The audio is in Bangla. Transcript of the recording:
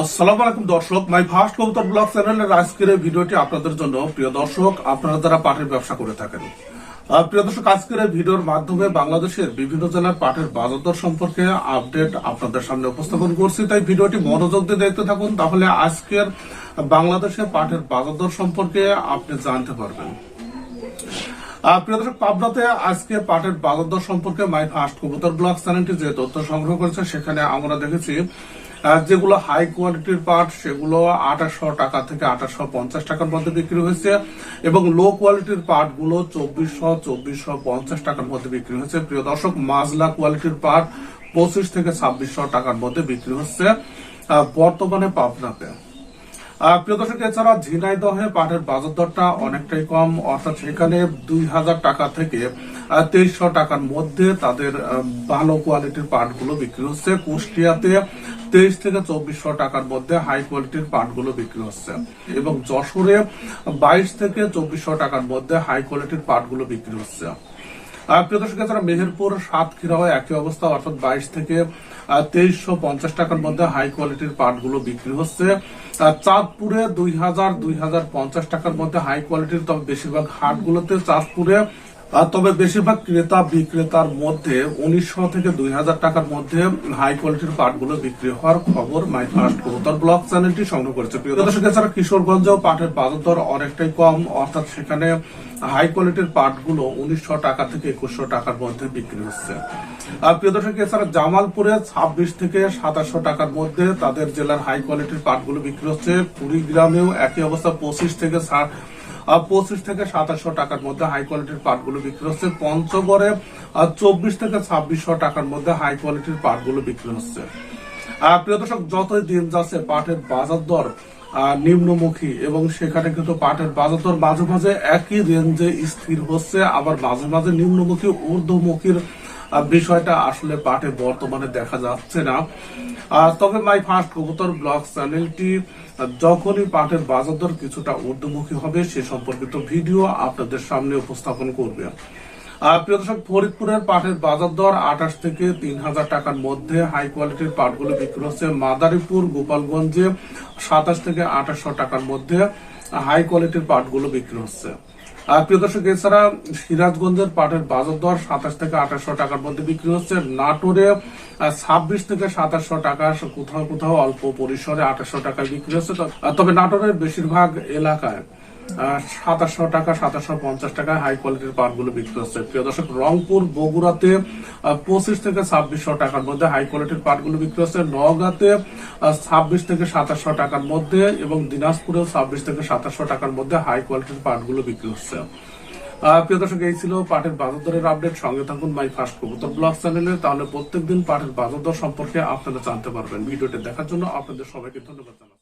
আসসালামু আলাইকুম দর্শক, মাই ফার্স্ট কবুতর ব্লগ চ্যানেলের আজকের ভিডিওটি আপনাদের জন্য। প্রিয় দর্শক, আপনারা যারা পাটের ব্যবসা করে থাকেন প্রিয় দর্শক, আজকের ভিডিওর মাধ্যমে বাংলাদেশের বিভিন্ন জেলার পাটের বাজার দর সম্পর্কে আপডেট আপনাদের সামনে উপস্থাপন করছি। তাই ভিডিওটি মনোযোগ দিয়ে দেখতে থাকুন, তাহলে আজকের বাংলাদেশের পাটের বাজার দর সম্পর্কে আপনি জানতে পারবেন। প্রিয় দর্শক, পাবনাতে আজকে পাটের বাজার দর সম্পর্কে মাই ফার্স্ট কবুতর ব্লগ চ্যানেলটি যে তথ্য সংগ্রহ করেছে, সেখানে আমরা দেখেছি যেগুলো হাই কোয়ালিটির পাট সেগুলো আঠাশশো টাকা থেকে আঠাশশো পঞ্চাশ টাকার মধ্যে বিক্রি হয়েছে। এবং লো কোয়ালিটির পাটগুলো চব্বিশশো চব্বিশশো পঞ্চাশ টাকার মধ্যে বিক্রি হয়েছে। প্রিয় দর্শক, মাজলা কোয়ালিটির পাট পঁচিশ থেকে ছাব্বিশশো টাকার মধ্যে বিক্রি হচ্ছে বর্তমানে পাবনাতে। প্রিয় দর্শক, এছাড়া ঝিনাইদহে পাটের বাজার দরটা অনেকটাই কম, অর্থাৎ সেখানে দুই হাজার টাকা থেকে তেইশশো টাকার মধ্যে তাদের ভালো কোয়ালিটির পাটগুলো বিক্রি হচ্ছে। কুষ্টিয়াতে তেইশ থেকে চব্বিশশো টাকার মধ্যে হাই কোয়ালিটির পাটগুলো বিক্রি হচ্ছে। এবং যশোরে বাইশ থেকে চব্বিশশো টাকার মধ্যে হাই কোয়ালিটির পাটগুলো বিক্রি হচ্ছে। মেহেরপুর, সাতক্ষীরাও একই অবস্থা, অর্থাৎ বাইশ থেকে তেইশশো পঞ্চাশ টাকার মধ্যে হাই কোয়ালিটির পাটগুলো বিক্রি হচ্ছে। চাঁদপুরে দুই হাজার দুই হাজার পঞ্চাশ টাকার মধ্যে হাই কোয়ালিটির তবে বেশিরভাগ হাটগুলোতে চাঁদপুরে তবে বেশিরভাগ ক্রেতা বিক্রেতার মধ্যে উনিশশো থেকে দুই হাজার টাকার মধ্যে হাই কোয়ালিটির পাটগুলো বিক্রি হওয়ার খবর মাই ফার্স্ট কবুতর ব্লগ চ্যানেলটি সংগ্রহ করেছে। প্রিয় দর্শক, এছাড়া কিশোরগঞ্জেও পাটের বাজার দর অনেকটাই কম, অর্থাৎ সেখানে হাই কোয়ালিটির পাটগুলো উনিশশো টাকা থেকে একুশশো টাকার মধ্যে বিক্রি হচ্ছে। আর প্রিয় দর্শক, এছাড়া জামালপুরে ছাব্বিশ থেকে সাতাশশো টাকার মধ্যে তাদের জেলার হাই কোয়ালিটির পাটগুলো বিক্রি হচ্ছে। কুড়িগ্রামেও একই অবস্থা, পঁচিশ থেকে পঁচিশ থেকে সাতাশশো টাকার মধ্যে হাই কোয়ালিটির পাটগুলো বিক্রি হচ্ছে। পঞ্চগড়ে চব্বিশ থেকে ছাব্বিশশো টাকার মধ্যে হাই কোয়ালিটির পাটগুলো বিক্রি হচ্ছে। প্রিয় দর্শক, যতই দিন যাচ্ছে, পাটের বাজার দর নিম্নমুখী, এবং সেখানে কিন্তু পাটের বাজার দর মাঝে মাঝে একই রেঞ্জে স্থির হচ্ছে। আবার মাঝে মাঝে নিম্নমুখী, ঊর্ধ্বমুখীর বিষয়টা আসলে পাটে বর্তমানে দেখা যাচ্ছে না। তবে মাই ফার্স্ট কবুতর ব্লগ চ্যানেলটি, যখনই পাটের বাজার দর কিছুটা ঊর্ধ্বমুখী হবে, সে সম্পর্কিত ভিডিও আপনাদের সামনে উপস্থাপন করবে। প্রিয় দর্শক, ফরিদপুরের পাটের বাজার দর আঠাশ থেকে তিন হাজার টাকার মধ্যে হাই কোয়ালিটির পাটগুলো বিক্রি হচ্ছে মাদারীপুর, গোপালগঞ্জে সাতাশ থেকে আঠাশশো টাকার মধ্যে হাই কোয়ালিটির পাটগুলো বিক্রি হচ্ছে। আর প্রিয় দর্শক, এছাড়া সিরাজগঞ্জের পাটের বাজার দর সাতাশ থেকে আঠাশশো টাকার মধ্যে বিক্রি হচ্ছে। নাটোরে ছাব্বিশ থেকে সাতাশশো টাকা কোথাও কোথাও অল্প পরিসরে আঠাশশো টাকায় বিক্রি হচ্ছে। তবে নাটোরের বেশিরভাগ এলাকায় সাতাশশো টাকা, সাতাশশো পঞ্চাশ টাকা হাই কোয়ালিটির পাটগুলো বিক্রি হচ্ছে। প্রিয় দর্শক, রংপুর, বগুড়াতে পঁচিশ থেকে ছাব্বিশশো টাকার মধ্যে হাই কোয়ালিটির পাটগুলো বিক্রি হচ্ছে। নওগাঁতে ছাব্বিশ থেকে সাতাশশো টাকার মধ্যে এবং ছাব্বিশ থেকে সাতাশশো টাকার মধ্যে হাই কোয়ালিটির পাটগুলো বিক্রি হচ্ছে। প্রিয় দর্শক, এই ছিল পাটের বাজার দরের আপডেট সঙ্গে থাকুন মাই ফার্স্ট কবুতর ব্লগ চ্যানেলে। তাহলে প্রত্যেকদিন পাটের বাজার দর সম্পর্কে আপনারা জানতে পারবেন। ভিডিওটি দেখার জন্য আপনাদের সবাইকে ধন্যবাদ জানাচ্ছি।